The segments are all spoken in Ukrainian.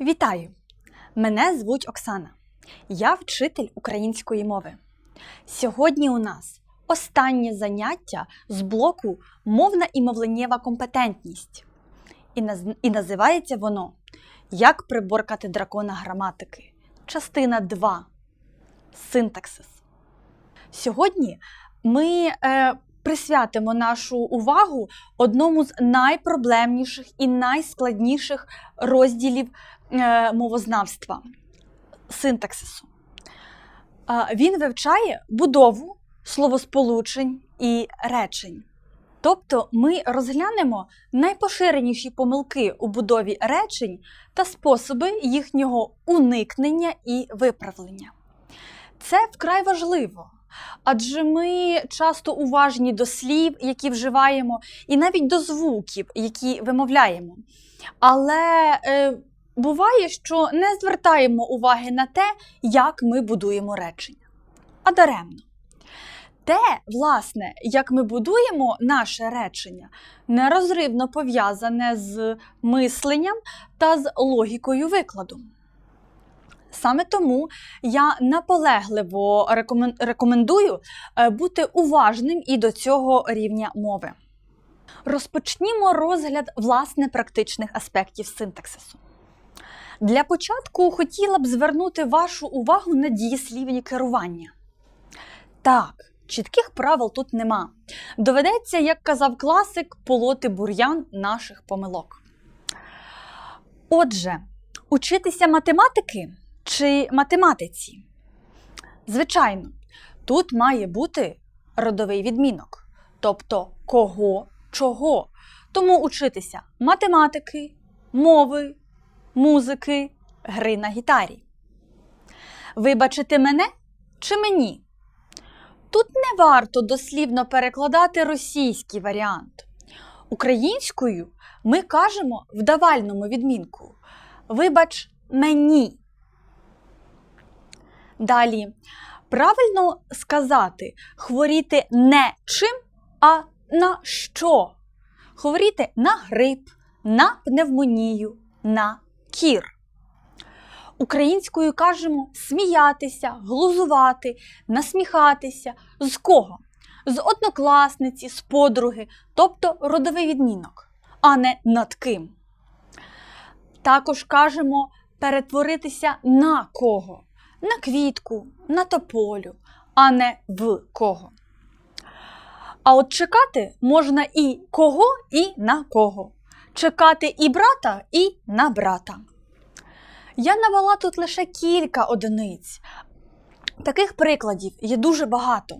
Вітаю! Мене звуть Оксана. Я вчитель української мови. Сьогодні у нас останнє заняття з блоку Мовна і мовленнєва компетентність. І, наз- і називається воно Як приборкати дракона граматики. Частина 2. Синтаксис. Сьогодні ми е, присвятимо нашу увагу одному з найпроблемніших і найскладніших розділів е, мовознавства синтаксису. Він вивчає будову словосполучень і речень. Тобто ми розглянемо найпоширеніші помилки у будові речень та способи їхнього уникнення і виправлення. Це вкрай важливо, адже ми часто уважні до слів, які вживаємо, і навіть до звуків, які вимовляємо. Але е, буває, що не звертаємо уваги на те, як ми будуємо речення. А даремно. Те, власне, як ми будуємо наше речення, нерозривно пов'язане з мисленням та з логікою викладу. Саме тому я наполегливо рекомендую е, бути уважним і до цього рівня мови. Розпочнімо розгляд власне практичних аспектів синтаксису. Для початку хотіла б звернути вашу увагу на дієслівні керування. Так, чітких правил тут нема. Доведеться, як казав класик, полоти бур'ян наших помилок. Отже, учитися математики чи математиці? Звичайно, тут має бути родовий відмінок, тобто кого, чого. Тому учитися математики, мови, музики, гри на гітарі. Вибачити мене чи мені? Тут не варто дослівно перекладати російський варіант. Українською ми кажемо в давальному відмінку. Вибач мені. Далі. Правильно сказати хворіти не чим, а на що. Хворіти на грип, на пневмонію, на кір. Українською кажемо сміятися, глузувати, насміхатися. З кого? З однокласниці, з подруги, тобто родовий відмінок, а не над ким. Також кажемо перетворитися на кого? На квітку, на тополю, а не в кого. А от чекати можна і кого, і на кого. Чекати і брата, і на брата. Я навела тут лише кілька одиниць. Таких прикладів є дуже багато.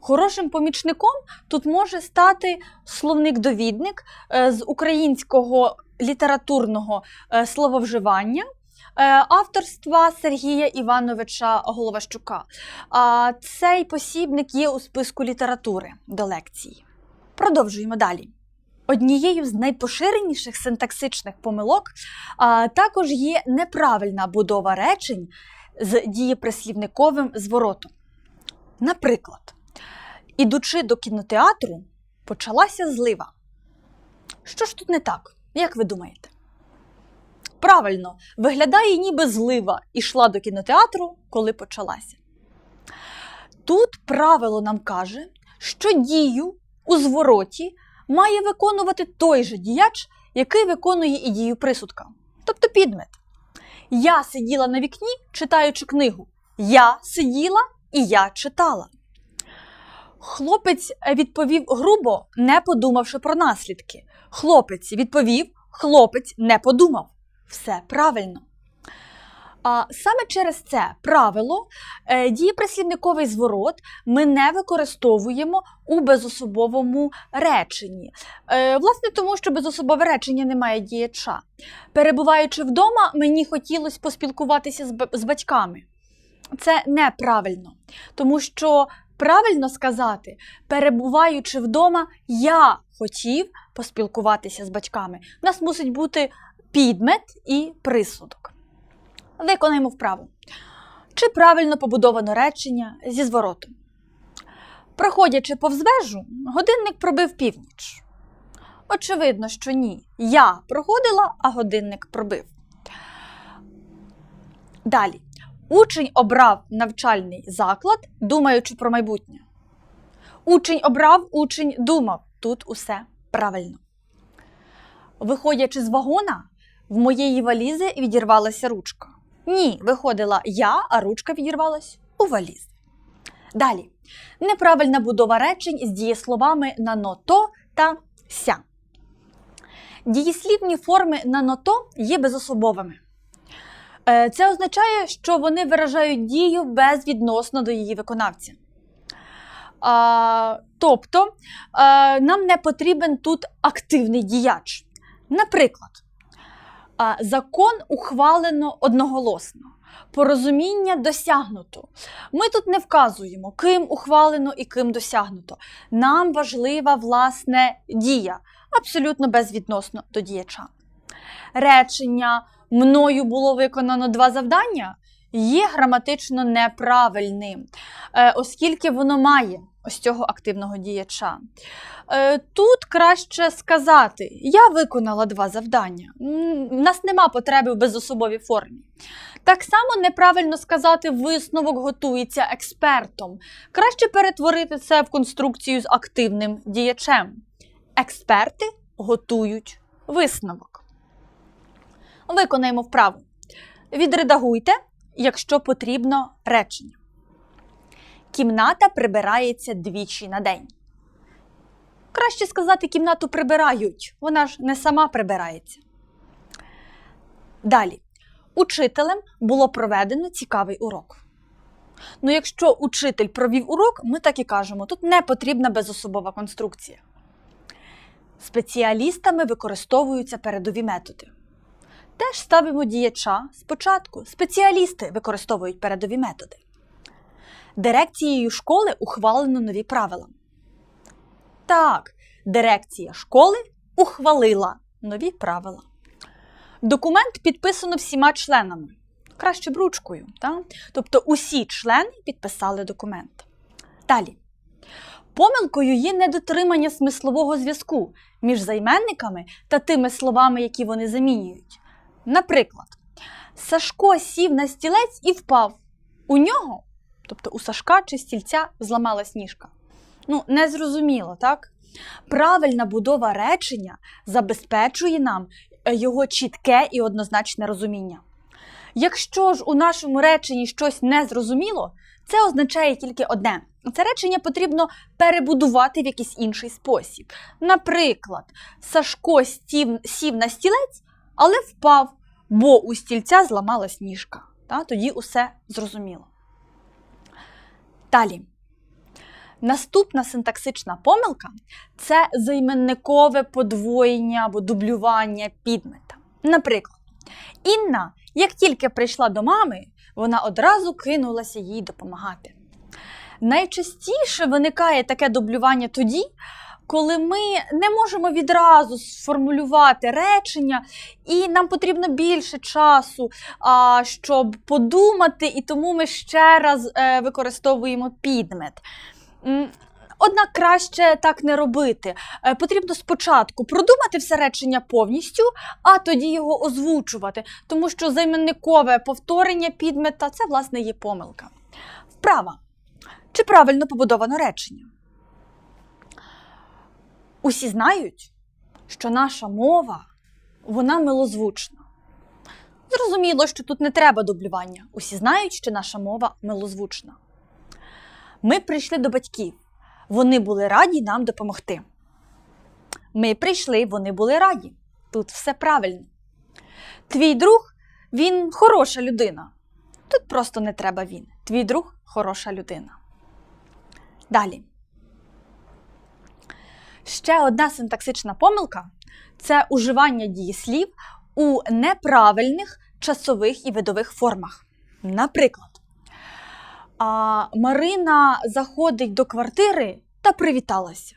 Хорошим помічником тут може стати словник-довідник е, з українського літературного е, слововживання авторства Сергія Івановича Головащука. Цей посібник є у списку літератури до лекції. Продовжуємо далі. Однією з найпоширеніших синтаксичних помилок а, також є неправильна будова речень з дієприслівниковим зворотом. Наприклад, ідучи до кінотеатру, почалася злива. Що ж тут не так? Як ви думаєте? Правильно, виглядає, ніби злива ішла до кінотеатру, коли почалася. Тут правило нам каже, що дію у звороті має виконувати той же діяч, який виконує і дію присудка, тобто підмет. Я сиділа на вікні, читаючи книгу. Я сиділа і я читала. Хлопець відповів грубо, не подумавши про наслідки. Хлопець відповів, хлопець не подумав. Все правильно. А саме через це правило е, дієприслівниковий зворот ми не використовуємо у безособовому реченні. Е, Власне, тому що безособове речення не має діяча. Перебуваючи вдома, мені хотілося поспілкуватися з батьками. Це неправильно, тому що правильно сказати, перебуваючи вдома, я хотів поспілкуватися з батьками. У нас мусить бути підмет і присудок. Виконаємо вправу. Чи правильно побудовано речення зі зворотом? Проходячи повз вежу, годинник пробив північ. Очевидно, що ні. Я проходила, а годинник пробив. Далі. Учень обрав навчальний заклад, думаючи про майбутнє. Учень обрав, учень думав. Тут усе правильно. Виходячи з вагона, в моєї валізи відірвалася ручка. Ні, виходила я, а ручка відірвалась у валіз. Далі. Неправильна будова речень з дієсловами на ното та ся. Дієслівні форми на ното є безособовими. Е, Це означає, що вони виражають дію безвідносно до її виконавця. А, тобто а, нам не потрібен тут активний діяч. Наприклад, закон ухвалено одноголосно, порозуміння досягнуто. Ми тут не вказуємо, ким ухвалено і ким досягнуто. Нам важлива власне дія, абсолютно безвідносно до діяча. Речення мною було виконано два завдання є граматично неправильним, е, оскільки воно має ось цього активного діяча. Е, Тут краще сказати: я виконала два завдання. У нас нема потреби в безособовій формі. Так само неправильно сказати, висновок готується експертом. Краще перетворити це в конструкцію з активним діячем. Експерти готують висновок. Виконаємо вправу. Відредагуйте, якщо потрібно, речення. Кімната прибирається двічі на день. Краще сказати, кімнату прибирають. Вона ж не сама прибирається. Далі. Учителем було проведено цікавий урок. Ну, якщо учитель провів урок, ми так і кажемо, тут не потрібна безособова конструкція. Спеціалістами використовуються передові методи. Теж ставимо діяча спочатку. Спеціалісти використовують передові методи. Дирекцією школи ухвалено нові правила. Так, дирекція школи ухвалила нові правила. Документ підписано всіма членами. Краще б ручкою. Так? Тобто усі члени підписали документ. Далі. Помилкою є недотримання смислового зв'язку між займенниками та тими словами, які вони замінюють. Наприклад, Сашко сів на стілець і впав. У нього, тобто у Сашка чи стільця, зламалась ніжка. Ну, незрозуміло, так? Правильна будова речення забезпечує нам е, його чітке і однозначне розуміння. Якщо ж у нашому реченні щось незрозуміло, це означає тільки одне: це речення потрібно перебудувати в якийсь інший спосіб. Наприклад, Сашко сів на стілець, але впав, бо у стільця зламалась ніжка. Та? Тоді усе зрозуміло. Далі. Наступна синтаксична помилка це займенникове подвоєння або дублювання підмета. Наприклад, Інна, як тільки прийшла до мами, вона одразу кинулася їй допомагати. Найчастіше виникає таке дублювання тоді, коли ми не можемо відразу сформулювати речення, і нам потрібно більше часу, щоб подумати, і тому ми ще раз е, використовуємо підмет. Однак краще так не робити. Е, Потрібно спочатку продумати все речення повністю, а тоді його озвучувати, тому що займенникове повторення підмета це, власне, є помилка. Вправа. Чи правильно побудовано речення? Усі знають, що наша мова вона милозвучна. Зрозуміло, що тут не треба дублювання. Усі знають, що наша мова милозвучна. Ми прийшли до батьків. Вони були раді нам допомогти. Ми прийшли, вони були раді. Тут все правильно. Твій друг, він хороша людина. Тут просто не треба він. Твій друг хороша людина. Далі. Ще одна синтаксична помилка це уживання дієслів у неправильних часових і видових формах. Наприклад, Марина заходить до квартири та привіталася.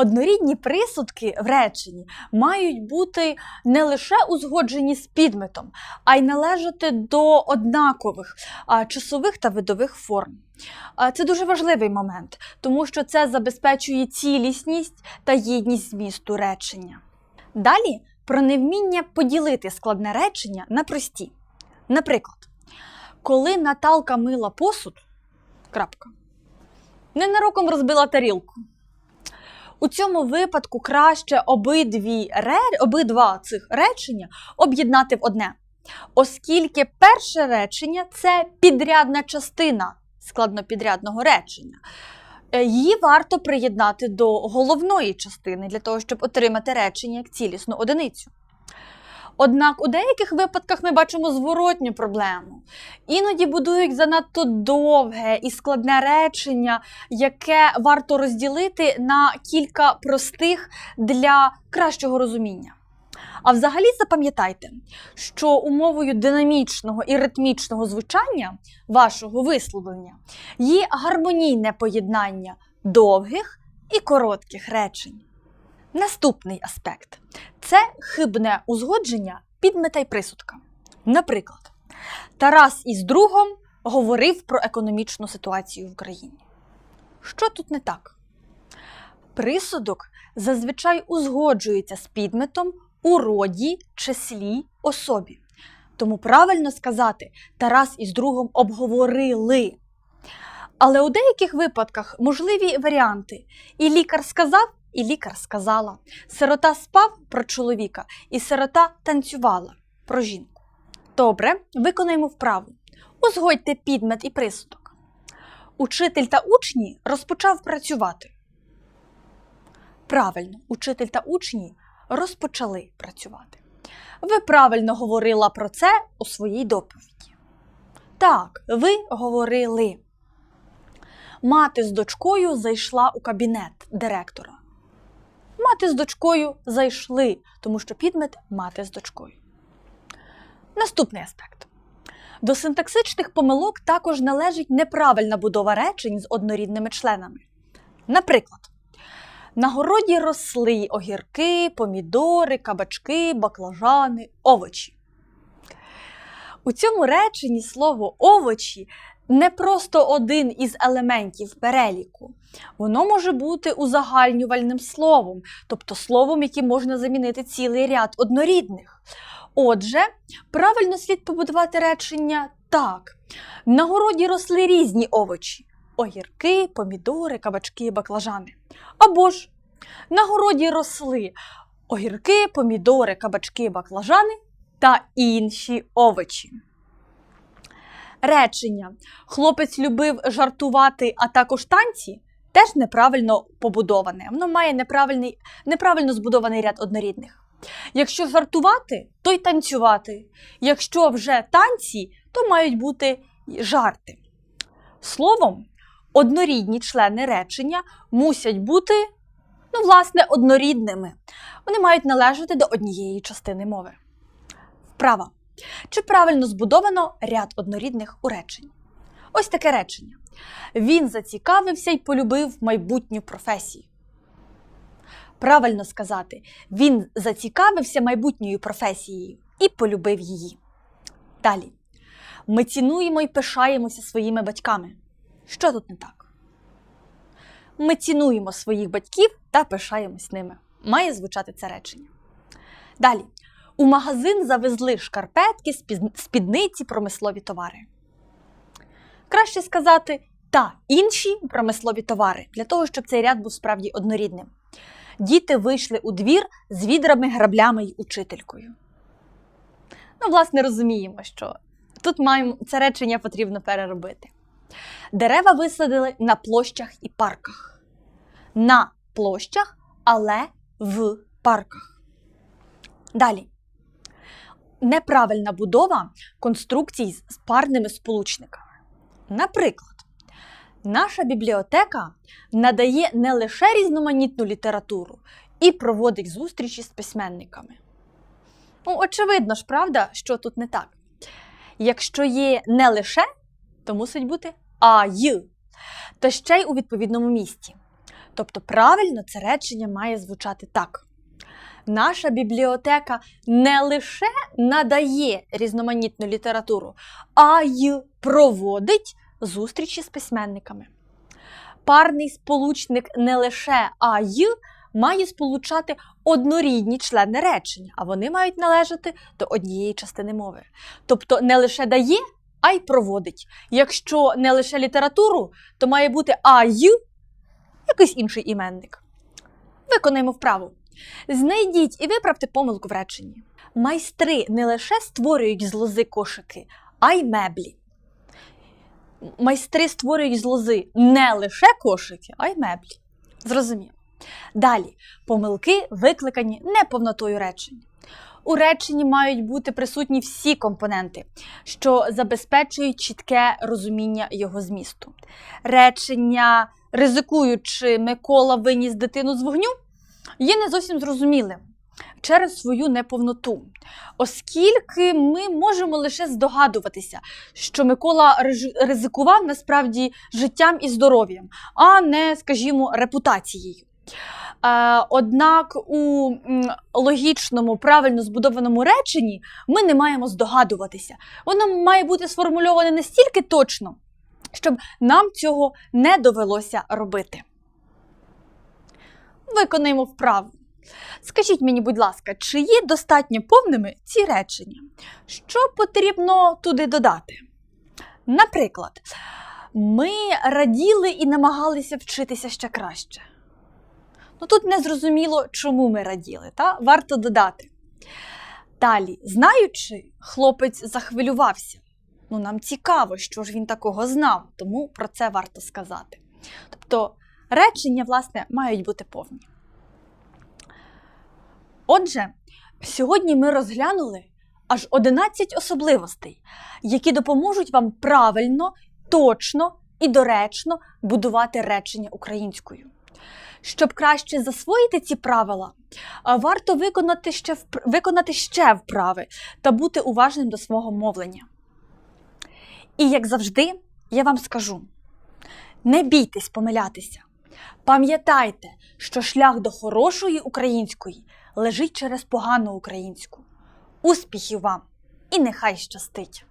Однорідні присудки в реченні мають бути не лише узгоджені з підметом, а й належати до однакових часових та видових форм. Це дуже важливий момент, тому що це забезпечує цілісність та єдність змісту речення. Далі про невміння поділити складне речення на прості. Наприклад, коли Наталка мила посуд, крапка, ненароком розбила тарілку. У цьому випадку краще обидві ре... обидва цих речення об'єднати в одне, оскільки перше речення це підрядна частина складнопідрядного речення. Е, Її варто приєднати до головної частини для того, щоб отримати речення як цілісну одиницю. Однак у деяких випадках ми бачимо зворотню проблему. Іноді будують занадто довге і складне речення, яке варто розділити на кілька простих для кращого розуміння. А взагалі запам'ятайте, що умовою динамічного і ритмічного звучання вашого висловлення є гармонійне поєднання довгих і коротких речень. Наступний аспект це хибне узгодження підмета й присудка. Наприклад, Тарас із другом говорив про економічну ситуацію в країні. Що тут не так? Присудок зазвичай узгоджується з підметом у роді, числі, особі. Тому правильно сказати, Тарас із другом обговорили. Але у деяких випадках можливі варіанти. І лікар сказав, і лікар сказала. Сирота спав про чоловіка, і сирота танцювала про жінку. Добре, виконаємо вправу. Узгодьте підмет і присудок. Учитель та учні розпочав працювати. Правильно, учитель та учні розпочали працювати. Ви правильно говорила про це у своїй доповіді. Так, ви говорили. Мати з дочкою зайшла у кабінет директора. Мати з дочкою зайшли, тому що підмет мати з дочкою. Наступний аспект. До синтаксичних помилок також належить неправильна будова речень з однорідними членами. Наприклад, на городі росли огірки, помідори, кабачки, баклажани, овочі. У цьому реченні слово овочі не просто один із елементів переліку. Воно може бути узагальнювальним словом, тобто словом, яким можна замінити цілий ряд однорідних. Отже, правильно слід побудувати речення так. На городі росли різні овочі: огірки, помідори, кабачки, баклажани. Або ж на городі росли огірки, помідори, кабачки, баклажани та інші овочі. Речення хлопець любив жартувати, а також танці теж неправильно побудоване. Воно має неправильний, неправильно збудований ряд однорідних. Якщо жартувати, то й танцювати. Якщо вже танці, то мають бути жарти. Словом, однорідні члени речення мусять бути, ну, власне, однорідними. Вони мають належати до однієї частини мови. Вправа. Чи правильно збудовано ряд однорідних у реченні? Ось таке речення. Він зацікавився і полюбив майбутню професію. Правильно сказати, він зацікавився майбутньою професією і полюбив її. Далі. Ми цінуємо і пишаємося своїми батьками. Що тут не так? Ми цінуємо своїх батьків та пишаємось ними. Має звучати це речення. Далі. У магазин завезли шкарпетки, спідниці, промислові товари. Краще сказати та інші промислові товари, для того, щоб цей ряд був справді однорідним. Діти вийшли у двір з відрами, граблями й учителькою. Ну, власне, розуміємо, що тут маємо це речення потрібно переробити. Дерева висадили на площах і парках. На площах, але в парках. Далі. Неправильна будова конструкцій з парними сполучниками. Наприклад, наша бібліотека надає не лише різноманітну літературу і проводить зустрічі з письменниками. Ну, очевидно ж, правда, що тут не так. Якщо є не лише, то мусить бути а й, та ще й у відповідному місці. Тобто, правильно це речення має звучати так. Наша бібліотека не лише надає різноманітну літературу, а й проводить зустрічі з письменниками. Парний сполучник не лише а й має сполучати однорідні члени речення, а вони мають належати до однієї частини мови. Тобто не лише дає, а й проводить. Якщо не лише літературу, то має бути а ю якийсь інший іменник. Виконаємо вправу. Знайдіть і виправте помилку в реченні. Майстри не лише створюють з лози кошики, а й меблі. Майстри створюють з лози не лише кошики, а й меблі. Зрозуміло. Далі помилки викликані неповнотою речення. У реченні мають бути присутні всі компоненти, що забезпечують чітке розуміння його змісту. Речення, ризикуючи Микола виніс дитину з вогню, є не зовсім зрозумілим через свою неповноту, оскільки ми можемо лише здогадуватися, що Микола ризикував насправді життям і здоров'ям, а не, скажімо, репутацією. Е, однак у логічному, правильно збудованому реченні ми не маємо здогадуватися. Воно має бути сформульоване настільки точно, щоб нам цього не довелося робити. Виконаємо вправу. Скажіть мені, будь ласка, чи є достатньо повними ці речення? Що потрібно туди додати? Наприклад, ми раділи і намагалися вчитися ще краще. Ну тут не зрозуміло, чому ми раділи, та варто додати. Далі, знаючи, хлопець захвилювався. Ну, нам цікаво, що ж він такого знав, тому про це варто сказати. Тобто речення, власне, мають бути повні. Отже, сьогодні ми розглянули аж 11 особливостей, які допоможуть вам правильно, точно і доречно будувати речення українською. Щоб краще засвоїти ці правила, варто виконати ще, виконати ще вправи та бути уважним до свого мовлення. І як завжди, я вам скажу: не бійтесь помилятися. Пам'ятайте, що шлях до хорошої української лежить через погану українську. Успіхів вам і нехай щастить!